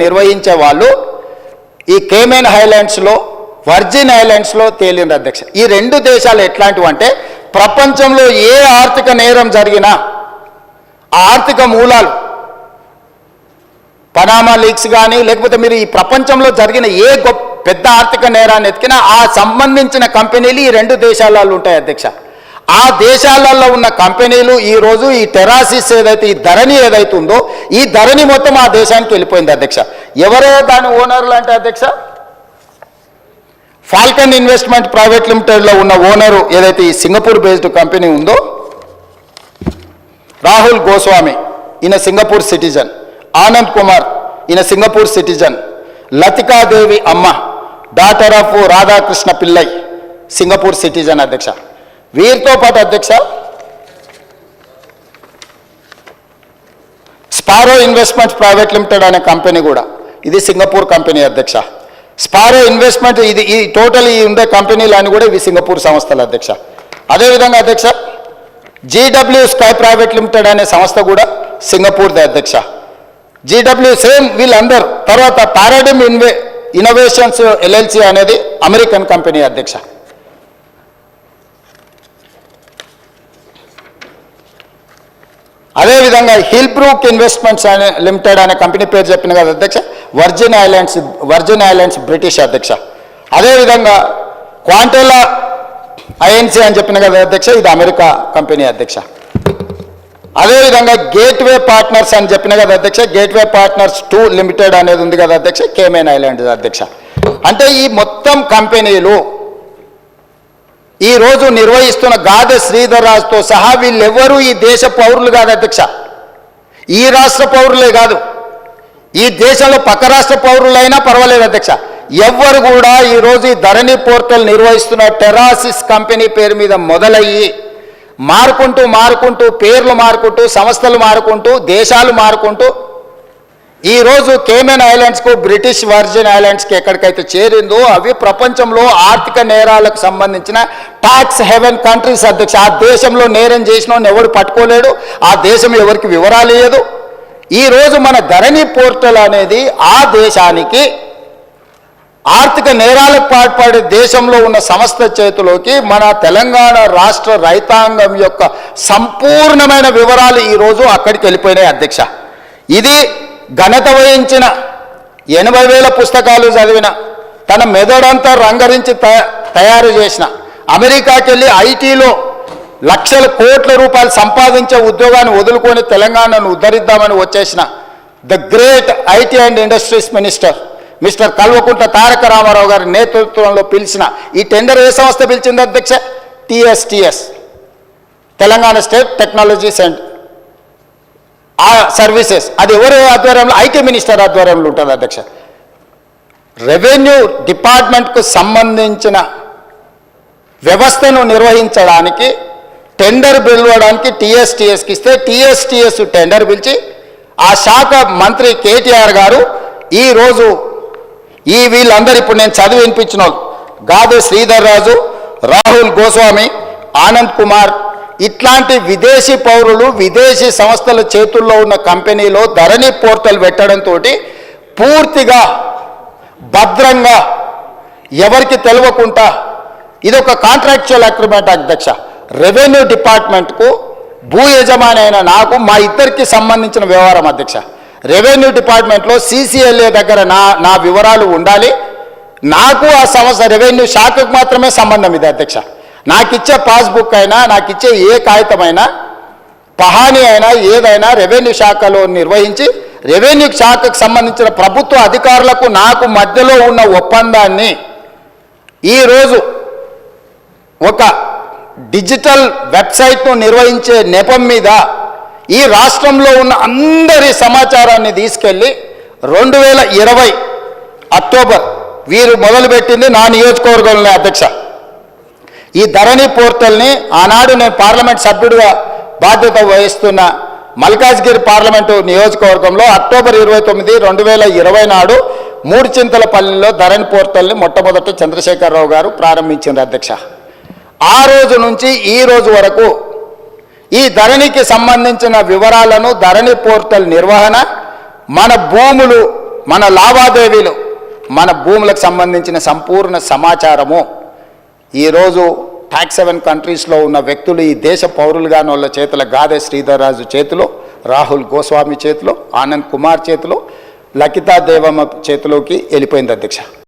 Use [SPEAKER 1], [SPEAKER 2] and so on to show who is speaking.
[SPEAKER 1] నిర్వహించే వాళ్ళు ఈ కేమెన్ హైలాండ్స్లో వర్జిన్ హైలాండ్స్లో తేలింది అధ్యక్ష. ఈ రెండు దేశాలు ఎట్లాంటివి అంటే ప్రపంచంలో ఏ ఆర్థిక నేరం జరిగినా ఆ ఆర్థిక మూలాలు పనామా లీక్స్ కానీ లేకపోతే మీరు ఈ ప్రపంచంలో జరిగిన ఏ గొప్ప పెద్ద ఆర్థిక నేరాన్ని ఎతికినా ఆ సంబంధించిన కంపెనీలు ఈ రెండు దేశాలలో ఉంటాయి అధ్యక్ష. ఆ దేశాలలో ఉన్న కంపెనీలు ఈరోజు ఈ టెరాసిస్ ఏదైతే ఈ ధరణి ఏదైతే ఉందో ఈ ధరణి మొత్తం ఆ దేశానికి వెళ్ళిపోయింది అధ్యక్ష. ఎవరో దాని ఓనర్లు అంటే అధ్యక్ష? ఫాల్కన్ ఇన్వెస్ట్మెంట్ ప్రైవేట్ లిమిటెడ్లో ఉన్న ఓనరు ఏదైతే ఈ సింగపూర్ బేస్డ్ కంపెనీ ఉందో రాహుల్ గోస్వామి ఈయన సింగపూర్ సిటిజన్. ఆనంద్ కుమార్ ఈయన సింగపూర్ సిటిజన్. లతికాదేవి అమ్మ daughter of Radhakrishna Pillai Singapore citizen అధ్యక్ష. వీరితో పాటు అధ్యక్ష స్పారో ఇన్వెస్ట్మెంట్స్ ప్రైవేట్ లిమిటెడ్ అనే కంపెనీ కూడా ఇది సింగపూర్ కంపెనీ అధ్యక్ష. స్పారో ఇన్వెస్ట్మెంట్ ఇది ఈ టోటల్ ఈ ఉండే కంపెనీలు అని కూడా ఇవి సింగపూర్ సంస్థలు అధ్యక్ష. అదేవిధంగా అధ్యక్ష జీడబ్ల్యూ స్కై ప్రైవేట్ లిమిటెడ్ అనే సంస్థ కూడా సింగపూర్ది అధ్యక్ష. జీడబ్ల్యూ సేమ్ వీళ్ళందరూ తర్వాత పారాడిమ్ ఇన్వే ఇన్నోవేషన్స్ ఎల్ఎల్సి అనేది అమెరికన్ కంపెనీ అధ్యక్ష. అదేవిధంగా హిల్ బ్రూక్ ఇన్వెస్ట్మెంట్స్ అనే లిమిటెడ్ అనే కంపెనీ పేరు చెప్పిన కదా అధ్యక్ష? Virgin islands virgin islands British అధ్యక్ష. అదేవిధంగా క్వాంటేలా ఐఎన్సీ అని చెప్పిన కదా అధ్యక్ష? ఇది అమెరికా కంపెనీ అధ్యక్ష. అదేవిధంగా గేట్వే పార్ట్నర్స్ అని చెప్పిన కదా అధ్యక్ష? గేట్వే పార్ట్నర్స్ టూ లిమిటెడ్ అనేది ఉంది కదా అధ్యక్ష? కేమెన్ ఐలాండ్ అధ్యక్ష. అంటే ఈ మొత్తం కంపెనీలు ఈ రోజు నిర్వహిస్తున్న గాదె శ్రీధర్ రాజుతో సహా వీళ్ళెవ్వరూ ఈ దేశ పౌరులు కాదు అధ్యక్ష. ఈ రాష్ట్ర పౌరులే కాదు ఈ దేశంలో పక్క రాష్ట్ర పౌరులైనా పర్వాలేదు అధ్యక్ష. ఎవ్వరు కూడా ఈరోజు ఈ ధరణి పోర్టల్ నిర్వహిస్తున్న టెరాసిస్ కంపెనీ పేరు మీద మొదలయ్యి మారుకుంటూ మారుకుంటూ పేర్లు మారుకుంటూ సంస్థలు మారుకుంటూ దేశాలు మారుకుంటూ ఈ రోజు కేమెన్ ఐలాండ్స్కు బ్రిటిష్ వర్జిన్ ఐలాండ్స్కి ఎక్కడికైతే చేరిందో అవి ప్రపంచంలో ఆర్థిక నేరాలకు సంబంధించిన ట్యాక్స్ హెవెన్ కంట్రీస్ అధ్యక్ష. ఆ దేశంలో నేరం చేసిన ఎవడు పట్టుకోలేడు? ఆ దేశం ఎవరికి వివరాలు ఇయ్యదు? ఈ రోజు మన ధరణి పోర్టల్ అనేది ఆ దేశానికి ఆర్థిక నేరాలకు పాల్పడే దేశంలో ఉన్న సంస్థ చేతిలోకి మన తెలంగాణ రాష్ట్ర రైతాంగం యొక్క సంపూర్ణమైన వివరాలు ఈరోజు అక్కడికి వెళ్ళిపోయినాయి అధ్యక్ష. ఇది ఘనత వహించిన ఎనభై వేల పుస్తకాలు చదివిన తన మెదడంతా రంగరించి త తయారు చేసిన అమెరికాకి వెళ్ళి ఐటీలో లక్షల కోట్ల రూపాయలు సంపాదించే ఉద్యోగాన్ని వదులుకొని తెలంగాణను ఉద్ధరిద్దామని వచ్చేసిన the great IT and industries minister mister Kalvakuntla Taraka Ramarao గారి నేతృత్వంలో పిలిచిన ఈ టెండర్ ఏ సంస్థ పిలిచింది అధ్యక్ష? TSTS Telangana state technology centre. ఆ సర్వీసెస్ అది ఎవరి ఆధ్వర్యంలో? ఐటీ మినిస్టర్ ఆధ్వర్యంలో ఉంటుంది అధ్యక్ష. రెవెన్యూ డిపార్ట్మెంట్కు సంబంధించిన వ్యవస్థను నిర్వహించడానికి టెండర్ పిలవడానికి టీఎస్టీఎస్కి ఇస్తే టీఎస్టీఎస్ టెండర్ పిలిచి ఆ శాఖ మంత్రి కేటీఆర్ గారు ఈరోజు ఈ వీళ్ళందరూ ఇప్పుడు నేను చదివి వినిపించిన వాళ్ళు. గాదు శ్రీధర్ రాజు రాహుల్ గోస్వామి ఆనంద్ కుమార్ ఇట్లాంటి విదేశీ పౌరులు విదేశీ సంస్థల చేతుల్లో ఉన్న కంపెనీలో ధరణి పోర్టల్ పెట్టడంతో పూర్తిగా భద్రంగా ఎవరికి తెలియకుండా ఇది ఒక కాంట్రాక్చువల్ అగ్రిమెంట్ అధ్యక్ష రెవెన్యూ డిపార్ట్మెంట్కు భూ యజమాని అయిన నాకు మా ఇద్దరికి సంబంధించిన వ్యవహారం అధ్యక్ష. రెవెన్యూ డిపార్ట్మెంట్లో సీసీఎల్ఏ దగ్గర నా నా వివరాలు ఉండాలి. నాకు ఆ సంస్థ రెవెన్యూ శాఖకు మాత్రమే సంబంధం ఇది అధ్యక్ష. నాకు ఇచ్చే పాస్బుక్ అయినా నాకు ఇచ్చే ఏ కాగితమైనా పహాని అయినా ఏదైనా రెవెన్యూ శాఖలో నిర్వహించి రెవెన్యూ శాఖకు సంబంధించిన ప్రభుత్వ అధికారులకు నాకు మధ్యలో ఉన్న ఒప్పందాన్ని ఈరోజు ఒక డిజిటల్ వెబ్సైట్ను నిర్వహించే నెపం మీద ఈ రాష్ట్రంలో ఉన్న అందరి సమాచారాన్ని తీసుకెళ్ళి రెండు వేల ఇరవై అక్టోబర్ వీరు మొదలుపెట్టింది నా నియోజకవర్గంలో అధ్యక్ష. ఈ ధరణి పోర్టల్ని ఆనాడు నేను పార్లమెంట్ సభ్యుడిగా బాధ్యత వహిస్తున్న మల్కాజ్గిరి పార్లమెంటు నియోజకవర్గంలో అక్టోబర్ ఇరవై తొమ్మిది రెండు వేల ఇరవై నాడు మూడు చింతలపల్లిలో ధరణి పోర్టల్ని మొట్టమొదట చంద్రశేఖరరావు గారు ప్రారంభించింది అధ్యక్ష. ఆ రోజు నుంచి ఈ రోజు వరకు ఈ ధరణికి సంబంధించిన వివరాలను ధరణి పోర్టల్ నిర్వహణ మన భూములు మన లావాదేవీలు మన భూములకు సంబంధించిన సంపూర్ణ సమాచారము ఈరోజు ట్యాక్స్ సెవెన్ కంట్రీస్లో ఉన్న వ్యక్తులు ఈ దేశ పౌరులుగాని వాళ్ళ చేతుల గాదే శ్రీధర్రాజు చేతిలో రాహుల్ గోస్వామి చేతిలో ఆనంద్ కుమార్ చేతిలో లకితా దేవమ్మ చేతిలోకి వెళ్ళిపోయింది అధ్యక్ష.